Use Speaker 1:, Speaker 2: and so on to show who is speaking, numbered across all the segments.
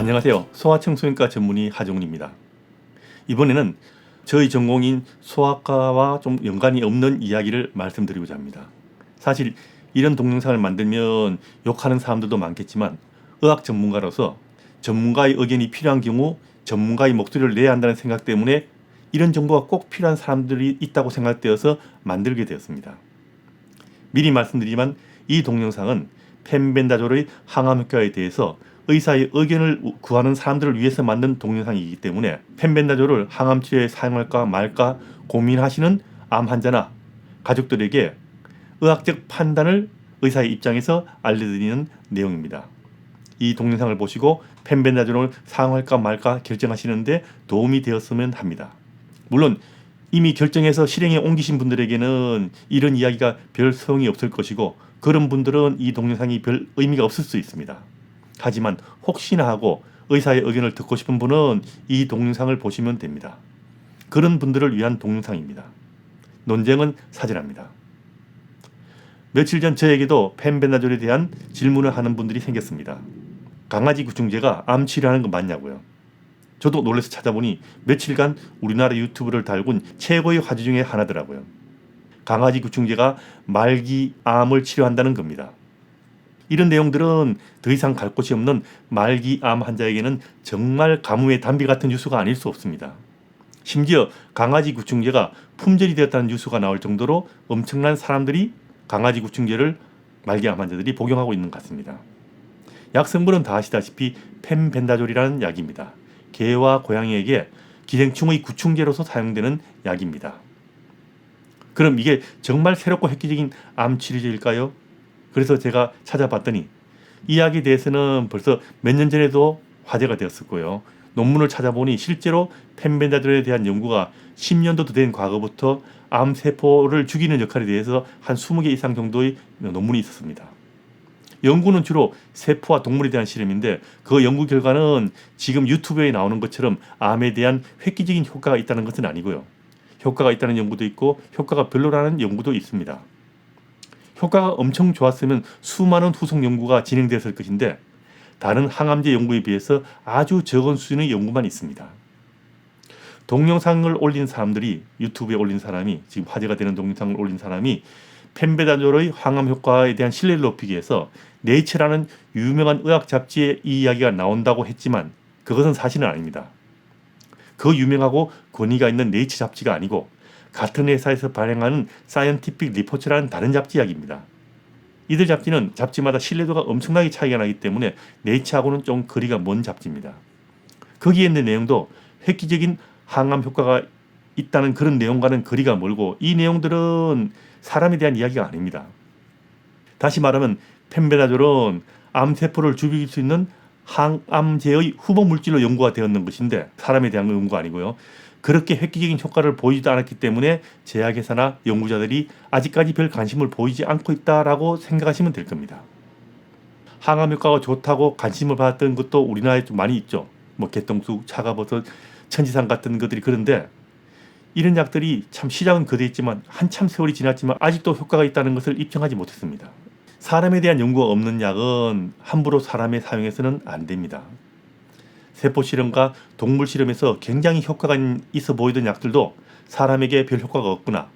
Speaker 1: 안녕하세요. 소아청소년과 전문의 하정훈입니다. 이번에는 저희 전공인 소아과와 좀 연관이 없는 이야기를 말씀드리고자 합니다. 사실 이런 동영상을 만들면 욕하는 사람들도 많겠지만 의학 전문가로서 전문가의 의견이 필요한 경우 전문가의 목소리를 내야 한다는 생각 때문에 이런 정보가 꼭 필요한 사람들이 있다고 생각되어서 만들게 되었습니다. 미리 말씀드리지만 이 동영상은 펜벤다졸의 항암 효과에 대해서 의사의 의견을 구하는 사람들을 위해서 만든 동영상이기 때문에 펜벤다졸을 항암 치료에 사용할까 말까 고민하시는 암 환자나 가족들에게 의학적 판단을 의사의 입장에서 알려드리는 내용입니다. 이 동영상을 보시고 펜벤다졸을 사용할까 말까 결정하시는데 도움이 되었으면 합니다. 물론 이미 결정해서 실행에 옮기신 분들에게는 이런 이야기가 별 소용이 없을 것이고 그런 분들은 이 동영상이 별 의미가 없을 수 있습니다. 하지만 혹시나 하고 의사의 의견을 듣고 싶은 분은 이 동영상을 보시면 됩니다. 그런 분들을 위한 동영상입니다. 논쟁은 사절합니다. 며칠 전 저에게도 펜벤다졸에 대한 질문을 하는 분들이 생겼습니다. 강아지 구충제가 암 치료하는 거 맞냐고요. 저도 놀라서 찾아보니 며칠간 우리나라 유튜브를 달군 최고의 화제 중에 하나더라고요. 강아지 구충제가 말기 암을 치료한다는 겁니다. 이런 내용들은 더 이상 갈 곳이 없는 말기 암 환자에게는 정말 가뭄의 담비 같은 뉴스가 아닐 수 없습니다. 심지어 강아지 구충제가 품절이 되었다는 뉴스가 나올 정도로 엄청난 사람들이 강아지 구충제를 말기암 환자들이 복용하고 있는 것 같습니다. 약 성분은 다 아시다시피 펜벤다졸이라는 약입니다. 개와 고양이에게 기생충의 구충제로서 사용되는 약입니다. 그럼 이게 정말 새롭고 획기적인 암 치료제일까요? 그래서 제가 찾아봤더니 이 약에 대해서는 벌써 몇 년 전에도 화제가 되었었고요. 논문을 찾아보니 실제로 펜벤다졸에 대한 연구가 10년도 된 과거부터 암세포를 죽이는 역할에 대해서 한 20개 이상 정도의 논문이 있었습니다. 연구는 주로 세포와 동물에 대한 실험인데 그 연구 결과는 지금 유튜브에 나오는 것처럼 암에 대한 획기적인 효과가 있다는 것은 아니고요. 효과가 있다는 연구도 있고 효과가 별로라는 연구도 있습니다. 효과가 엄청 좋았으면 수많은 후속 연구가 진행되었을 것인데 다른 항암제 연구에 비해서 아주 적은 수준의 연구만 있습니다. 동영상을 올린 사람들이 유튜브에 올린 사람이 지금 화제가 되는 동영상을 올린 사람이 펜베다졸의 항암 효과에 대한 신뢰를 높이기 위해서 네이처라는 유명한 의학 잡지에 이 이야기가 나온다고 했지만 그것은 사실은 아닙니다. 그 유명하고 권위가 있는 네이처 잡지가 아니고 같은 회사에서 발행하는 사이언티픽 리포츠라는 다른 잡지 이야기입니다. 이들 잡지는 잡지마다 신뢰도가 엄청나게 차이가 나기 때문에 네이처하고는 좀 거리가 먼 잡지입니다. 거기에 있는 내용도 획기적인 항암 효과가 있다는 그런 내용과는 거리가 멀고 이 내용들은 사람에 대한 이야기가 아닙니다. 다시 말하면 펜베다졸은 암세포를 죽일 수 있는 항암제의 후보 물질로 연구가 되었는 것인데 사람에 대한 연구가 아니고요. 그렇게 획기적인 효과를 보이지도 않았기 때문에 제약회사나 연구자들이 아직까지 별 관심을 보이지 않고 있다라고 생각하시면 될 겁니다. 항암 효과가 좋다고 관심을 받았던 것도 우리나라에 좀 많이 있죠. 뭐 개똥쑥, 차가버섯, 천지산 같은 것들이 그런데 이런 약들이 참 시작은 거대했지만 한참 세월이 지났지만 아직도 효과가 있다는 것을 입증하지 못했습니다. 사람에 대한 연구가 없는 약은 함부로 사람에 사용해서는 안 됩니다. 세포 실험과 동물 실험에서 굉장히 효과가 있어 보이던 약들도 사람에게 별 효과가 없거나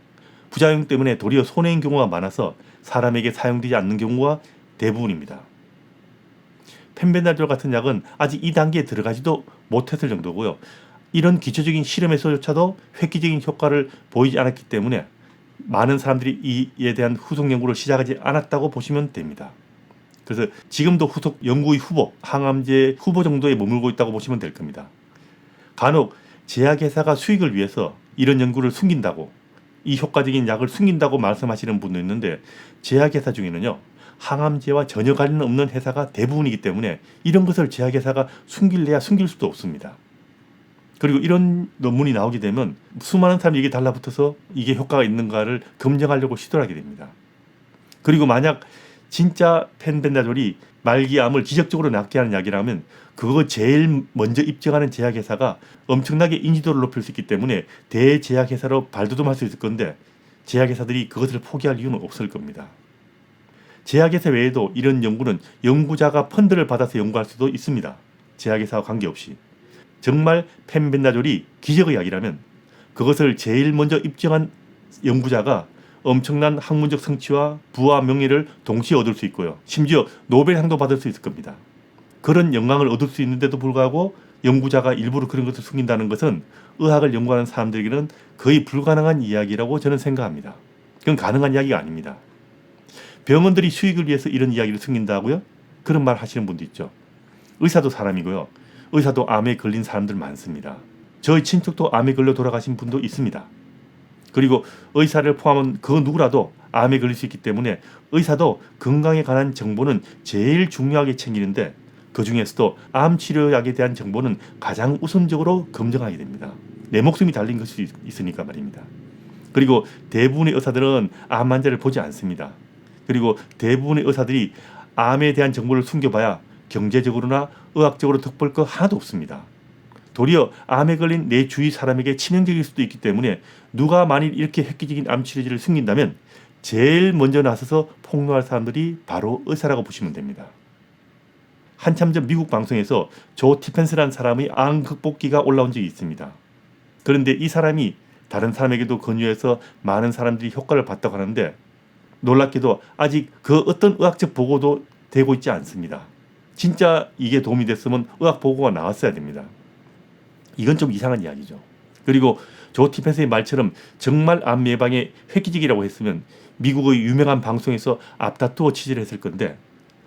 Speaker 1: 부작용 때문에 도리어 손해인 경우가 많아서 사람에게 사용되지 않는 경우가 대부분입니다. 펜벤다졸 같은 약은 아직 이 단계에 들어가지도 못했을 정도고요. 이런 기초적인 실험에서조차도 획기적인 효과를 보이지 않았기 때문에 많은 사람들이 이에 대한 후속 연구를 시작하지 않았다고 보시면 됩니다. 그래서 지금도 후속 연구의 후보, 항암제 후보 정도에 머물고 있다고 보시면 될 겁니다. 간혹 제약회사가 수익을 위해서 이런 연구를 숨긴다고 이 효과적인 약을 숨긴다고 말씀하시는 분도 있는데 제약회사 중에는요 항암제와 전혀 관련 없는 회사가 대부분이기 때문에 이런 것을 제약회사가 숨길래야 숨길 수도 없습니다. 그리고 이런 논문이 나오게 되면 수많은 사람이 이게 달라붙어서 이게 효과가 있는가를 검증하려고 시도하게 됩니다. 그리고 만약 진짜 펜벤다졸이 말기암을 기적적으로 낫게 하는 약이라면 그거 제일 먼저 입증하는 제약회사가 엄청나게 인지도를 높일 수 있기 때문에 대제약회사로 발돋움할 수 있을 건데 제약회사들이 그것을 포기할 이유는 없을 겁니다. 제약회사 외에도 이런 연구는 연구자가 펀드를 받아서 연구할 수도 있습니다. 제약회사와 관계없이 정말 펜벤다졸이 기적의 약이라면 그것을 제일 먼저 입증한 연구자가 엄청난 학문적 성취와 부와 명예를 동시에 얻을 수 있고요. 심지어 노벨상도 받을 수 있을 겁니다. 그런 영광을 얻을 수 있는데도 불구하고 연구자가 일부러 그런 것을 숨긴다는 것은 의학을 연구하는 사람들에게는 거의 불가능한 이야기라고 저는 생각합니다. 그건 가능한 이야기가 아닙니다. 병원들이 수익을 위해서 이런 이야기를 숨긴다고요? 그런 말 하시는 분도 있죠. 의사도 사람이고요. 의사도 암에 걸린 사람들 많습니다. 저희 친척도 암에 걸려 돌아가신 분도 있습니다. 그리고 의사를 포함한 그 누구라도 암에 걸릴 수 있기 때문에 의사도 건강에 관한 정보는 제일 중요하게 챙기는데 그 중에서도 암 치료약에 대한 정보는 가장 우선적으로 검증하게 됩니다. 내 목숨이 달린 것이 있으니까 말입니다. 그리고 대부분의 의사들은 암 환자를 보지 않습니다. 그리고 대부분의 의사들이 암에 대한 정보를 숨겨봐야 경제적으로나 의학적으로 덕볼 거 하나도 없습니다. 도리어 암에 걸린 내 주위 사람에게 치명적일 수도 있기 때문에 누가 만일 이렇게 획기적인 암 치료제를 숨긴다면 제일 먼저 나서서 폭로할 사람들이 바로 의사라고 보시면 됩니다. 한참 전 미국 방송에서 조 티펜스라는 사람의 암 극복기가 올라온 적이 있습니다. 그런데 이 사람이 다른 사람에게도 권유해서 많은 사람들이 효과를 봤다고 하는데 놀랍게도 아직 그 어떤 의학적 보고도 되고 있지 않습니다. 진짜 이게 도움이 됐으면 의학 보고가 나왔어야 됩니다. 이건 좀 이상한 이야기죠. 그리고 조 티펜스의 말처럼 정말 암 예방에 획기적이라고 했으면 미국의 유명한 방송에서 앞다투어 취재를 했을 건데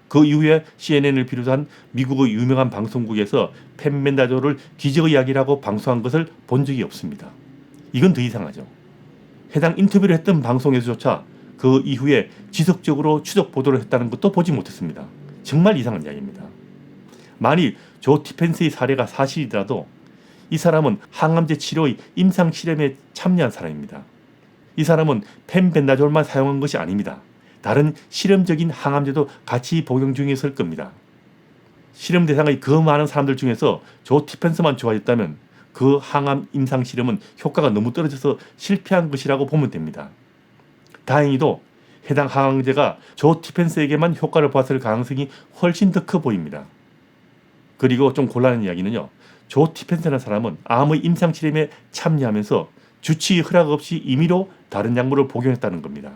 Speaker 1: 그 이후에 CNN을 비롯한 미국의 유명한 방송국에서 펜멘다조를 기적의 이야기라고 방송한 것을 본 적이 없습니다. 이건 더 이상하죠. 해당 인터뷰를 했던 방송에서조차 그 이후에 지속적으로 추적 보도를 했다는 것도 보지 못했습니다. 정말 이상한 이야기입니다. 만일 조 티펜스의 사례가 사실이더라도 이 사람은 항암제 치료의 임상 실험에 참여한 사람입니다. 이 사람은 펜벤다졸만 사용한 것이 아닙니다. 다른 실험적인 항암제도 같이 복용 중이었을 겁니다. 실험 대상의 그 많은 사람들 중에서 조 티펜스만 좋아졌다면 그 항암 임상 실험은 효과가 너무 떨어져서 실패한 것이라고 보면 됩니다. 다행히도 해당 항암제가 조 티펜스에게만 효과를 보았을 가능성이 훨씬 더 커 보입니다. 그리고 좀 곤란한 이야기는요. 조 티펜스라는 사람은 암의 임상 실험에 참여하면서 주치의 허락 없이 임의로 다른 약물을 복용했다는 겁니다.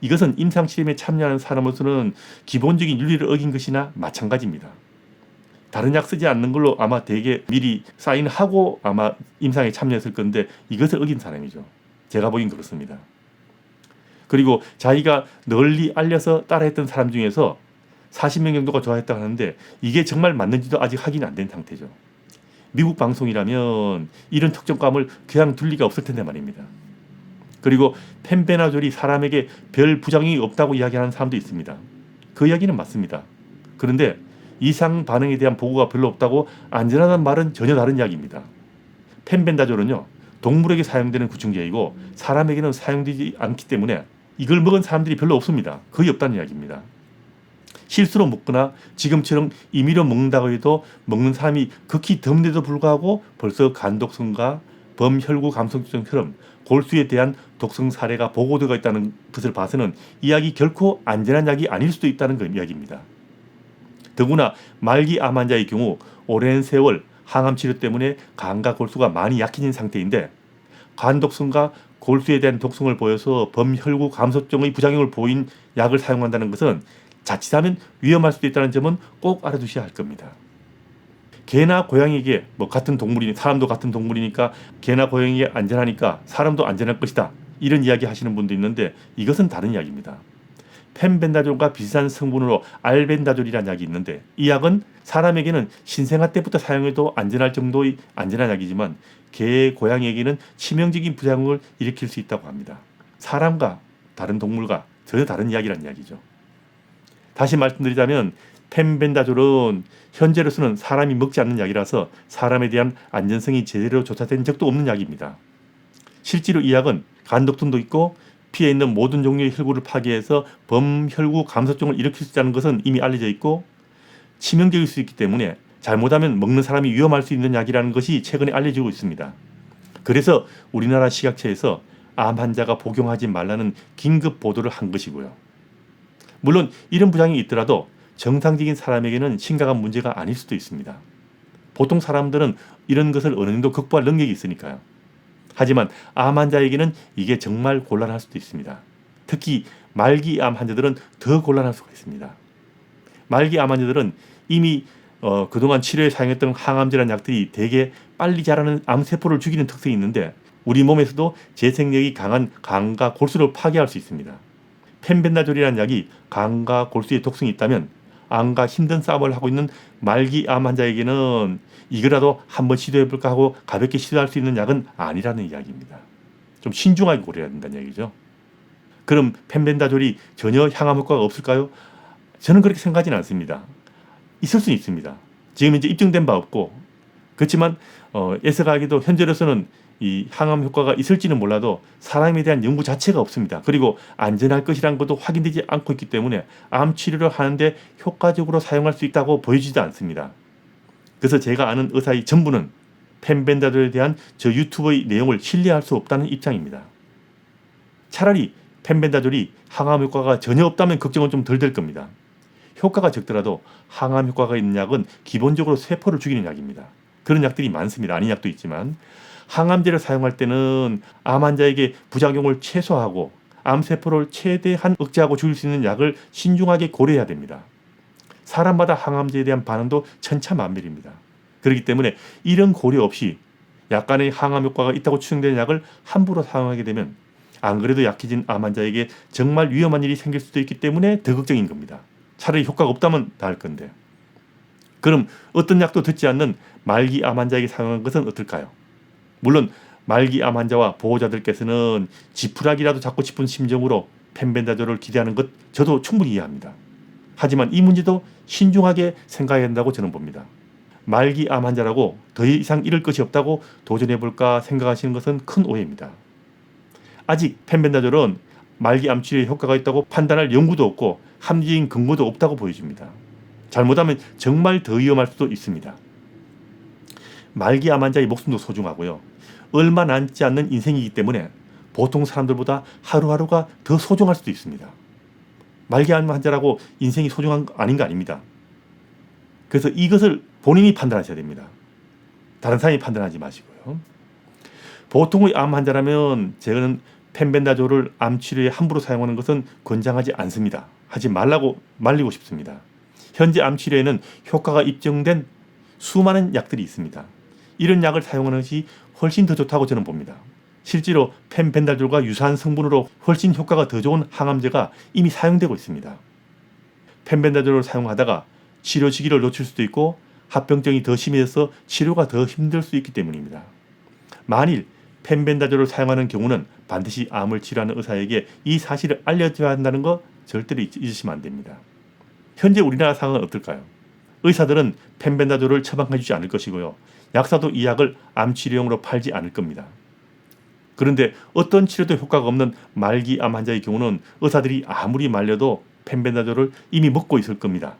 Speaker 1: 이것은 임상 실험에 참여하는 사람으로서는 기본적인 윤리를 어긴 것이나 마찬가지입니다. 다른 약 쓰지 않는 걸로 아마 대개 미리 사인하고 아마 임상에 참여했을 건데 이것을 어긴 사람이죠. 제가 보기엔 그렇습니다. 그리고 자기가 널리 알려서 따라했던 사람 중에서 40명 정도가 좋아했다고 하는데 이게 정말 맞는지도 아직 확인 안 된 상태죠. 미국 방송이라면 이런 특정감을 그냥 둘 리가 없을 텐데 말입니다. 그리고 펜베나졸이 사람에게 별 부작용이 없다고 이야기하는 사람도 있습니다. 그 이야기는 맞습니다. 그런데 이상 반응에 대한 보고가 별로 없다고 안전하다는 말은 전혀 다른 이야기입니다. 펜벤다졸은요 동물에게 사용되는 구충제이고 사람에게는 사용되지 않기 때문에 이걸 먹은 사람들이 별로 없습니다. 거의 없다는 이야기입니다. 실수로 먹거나 지금처럼 임의로 먹는다고 해도 먹는 사람이 극히 드문데도 불구하고 벌써 간 독성과 범혈구 감성증처럼 골수에 대한 독성 사례가 보고되고 있다는 것을 봐서는 이 약이 결코 안전한 약이 아닐 수도 있다는 그 이야기입니다. 더구나 말기 암 환자의 경우 오랜 세월 항암 치료 때문에 간과 골수가 많이 약해진 상태인데 간독성과 골수에 대한 독성을 보여서 범혈구 감소증의 부작용을 보인 약을 사용한다는 것은 자칫하면 위험할 수도 있다는 점은 꼭 알아두셔야 할 겁니다. 개나 고양이에게 뭐 같은 동물이니 사람도 같은 동물이니까 개나 고양이에 안전하니까 사람도 안전할 것이다. 이런 이야기 하시는 분도 있는데 이것은 다른 이야기입니다. 펜벤다졸과 비슷한 성분으로 알벤다졸이라는 약이 있는데 이 약은 사람에게는 신생아 때부터 사용해도 안전할 정도의 안전한 약이지만 개, 고양이에게는 치명적인 부작용을 일으킬 수 있다고 합니다. 사람과 다른 동물과 전혀 다른 이야기란 이야기죠. 다시 말씀드리자면 펜벤다졸은 현재로서는 사람이 먹지 않는 약이라서 사람에 대한 안전성이 제대로 조사된 적도 없는 약입니다. 실제로 이 약은 간독성도 있고 피에 있는 모든 종류의 혈구를 파괴해서 범혈구 감소증을 일으킬 수 있다는 것은 이미 알려져 있고 치명적일 수 있기 때문에 잘못하면 먹는 사람이 위험할 수 있는 약이라는 것이 최근에 알려지고 있습니다. 그래서 우리나라 식약처에서 암 환자가 복용하지 말라는 긴급 보도를 한 것이고요. 물론 이런 부작용이 있더라도 정상적인 사람에게는 심각한 문제가 아닐 수도 있습니다. 보통 사람들은 이런 것을 어느 정도 극복할 능력이 있으니까요. 하지만 암 환자에게는 이게 정말 곤란할 수도 있습니다. 특히 말기 암 환자들은 더 곤란할 수가 있습니다. 말기 암 환자들은 이미 어, 그동안 치료에 사용했던 항암제란 약들이 대개 빨리 자라는 암세포를 죽이는 특성이 있는데 우리 몸에서도 재생력이 강한 간과 골수를 파괴할 수 있습니다. 펜벤다졸이라는 약이 간과 골수의 독성이 있다면 암과 힘든 싸움을 하고 있는 말기 암 환자에게는 이거라도 한번 시도해볼까 하고 가볍게 시도할 수 있는 약은 아니라는 이야기입니다. 좀 신중하게 고려해야 된다는 얘기죠. 그럼 펜벤다졸이 전혀 향암 효과가 없을까요? 저는 그렇게 생각하지는 않습니다. 있을 수는 있습니다. 지금 이제 입증된 바 없고 그렇지만 어, 예서가기도 현재로서는 이 항암 효과가 있을지는 몰라도 사람에 대한 연구 자체가 없습니다. 그리고 안전할 것이란 것도 확인되지 않고 있기 때문에 암 치료를 하는데 효과적으로 사용할 수 있다고 보여지지 않습니다. 그래서 제가 아는 의사의 전부는 펜벤다졸에 대한 저 유튜브의 내용을 신뢰할 수 없다는 입장입니다. 차라리 펜벤다졸이 항암 효과가 전혀 없다면 걱정은 좀 덜 될 겁니다. 효과가 적더라도 항암 효과가 있는 약은 기본적으로 세포를 죽이는 약입니다. 그런 약들이 많습니다. 아닌 약도 있지만 항암제를 사용할 때는 암 환자에게 부작용을 최소화하고 암세포를 최대한 억제하고 죽일 수 있는 약을 신중하게 고려해야 됩니다. 사람마다 항암제에 대한 반응도 천차만별입니다. 그렇기 때문에 이런 고려 없이 약간의 항암 효과가 있다고 추정되는 약을 함부로 사용하게 되면 안 그래도 약해진 암 환자에게 정말 위험한 일이 생길 수도 있기 때문에 더 걱정인 겁니다. 차라리 효과가 없다면 나을 건데. 그럼 어떤 약도 듣지 않는 말기 암 환자에게 사용한 것은 어떨까요? 물론 말기 암 환자와 보호자들께서는 지푸라기라도 잡고 싶은 심정으로 펜벤다졸을 기대하는 것 저도 충분히 이해합니다. 하지만 이 문제도 신중하게 생각해야 한다고 저는 봅니다. 말기 암 환자라고 더 이상 잃을 것이 없다고 도전해 볼까 생각하시는 것은 큰 오해입니다. 아직 펜벤다졸은 말기 암 치료에 효과가 있다고 판단할 연구도 없고 합리적인 근거도 없다고 보여집니다. 잘못하면 정말 더 위험할 수도 있습니다. 말기 암 환자의 목숨도 소중하고요. 얼마 남지 않는 인생이기 때문에 보통 사람들보다 하루하루가 더 소중할 수도 있습니다. 말기 암 환자라고 인생이 소중한 거 아닌 거 아닙니다. 그래서 이것을 본인이 판단하셔야 됩니다. 다른 사람이 판단하지 마시고요. 보통의 암 환자라면 저는 펜벤다졸을 암 치료에 함부로 사용하는 것은 권장하지 않습니다. 하지 말라고 말리고 싶습니다. 현재 암 치료에는 효과가 입증된 수많은 약들이 있습니다. 이런 약을 사용하는 것이 훨씬 더 좋다고 저는 봅니다. 실제로 펜벤다졸과 유사한 성분으로 훨씬 효과가 더 좋은 항암제가 이미 사용되고 있습니다. 펜벤다졸을 사용하다가 치료 시기를 놓칠 수도 있고 합병증이 더 심해져서 치료가 더 힘들 수 있기 때문입니다. 만일 펜벤다졸을 사용하는 경우는 반드시 암을 치료하는 의사에게 이 사실을 알려줘야 한다는 거 절대로 잊으시면 안 됩니다. 현재 우리나라 상황은 어떨까요? 의사들은 펜벤다졸을 처방해 주지 않을 것이고요. 약사도 이 약을 암 치료용으로 팔지 않을 겁니다. 그런데 어떤 치료도 효과가 없는 말기 암 환자의 경우는 의사들이 아무리 말려도 펜벤다졸을 이미 먹고 있을 겁니다.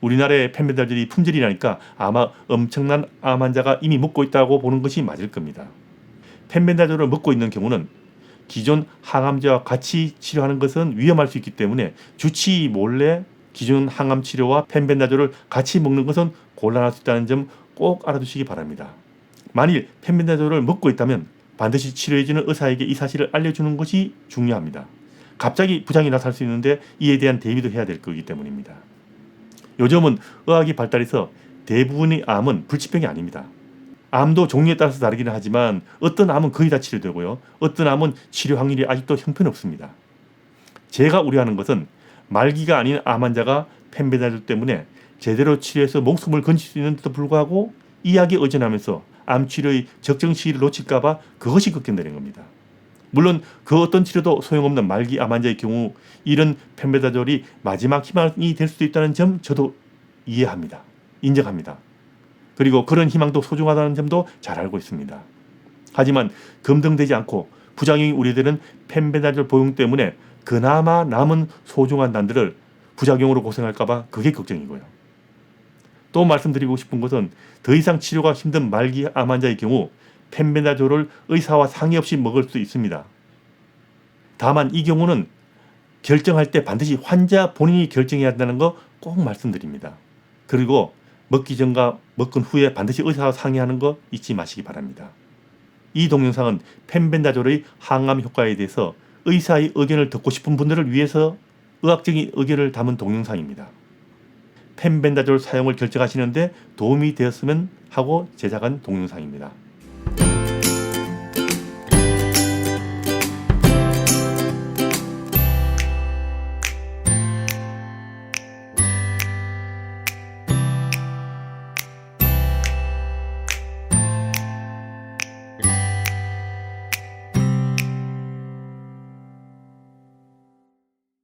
Speaker 1: 우리나라의 펜벤다졸이 품절이라니까 아마 엄청난 암 환자가 이미 먹고 있다고 보는 것이 맞을 겁니다. 펜벤다졸을 먹고 있는 경우는 기존 항암제와 같이 치료하는 것은 위험할 수 있기 때문에 주치 몰래 기존 항암 치료와 펜벤다졸을 같이 먹는 것은 곤란할 수 있다는 점 꼭 알아두시기 바랍니다. 만일 펜벤다졸을 먹고 있다면 반드시 치료해주는 의사에게 이 사실을 알려주는 것이 중요합니다. 갑자기 부작용이 나타날 수 있는데 이에 대한 대비도 해야 될 거기 때문입니다. 요즘은 의학이 발달해서 대부분의 암은 불치병이 아닙니다. 암도 종류에 따라서 다르기는 하지만 어떤 암은 거의 다 치료되고요. 어떤 암은 치료 확률이 아직도 형편없습니다. 제가 우려하는 것은 말기가 아닌 암 환자가 펜베다졸 때문에 제대로 치료해서 목숨을 건질 수 있는데도 불구하고 이약에 의존하면서 암 치료의 적정 시기를 놓칠까봐 그것이 걱정되는 겁니다. 물론 그 어떤 치료도 소용없는 말기 암 환자의 경우 이런 펜베다졸이 마지막 희망이 될 수도 있다는 점 저도 이해합니다. 인정합니다. 그리고 그런 희망도 소중하다는 점도 잘 알고 있습니다. 하지만 검증되지 않고 부작용이 우려되는 펜베다졸 복용 때문에 그나마 남은 소중한 난들을 부작용으로 고생할까봐 그게 걱정이고요. 또 말씀드리고 싶은 것은 더 이상 치료가 힘든 말기 암 환자의 경우 펜베다졸을 의사와 상의 없이 먹을 수 있습니다. 다만 이 경우는 결정할 때 반드시 환자 본인이 결정해야 한다는 거 꼭 말씀드립니다. 그리고 먹기 전과 먹은 후에 반드시 의사와 상의하는 거 잊지 마시기 바랍니다. 이 동영상은 펜벤다졸의 항암 효과에 대해서 의사의 의견을 듣고 싶은 분들을 위해서 의학적인 의견을 담은 동영상입니다. 펜벤다졸 사용을 결정하시는데 도움이 되었으면 하고 제작한 동영상입니다.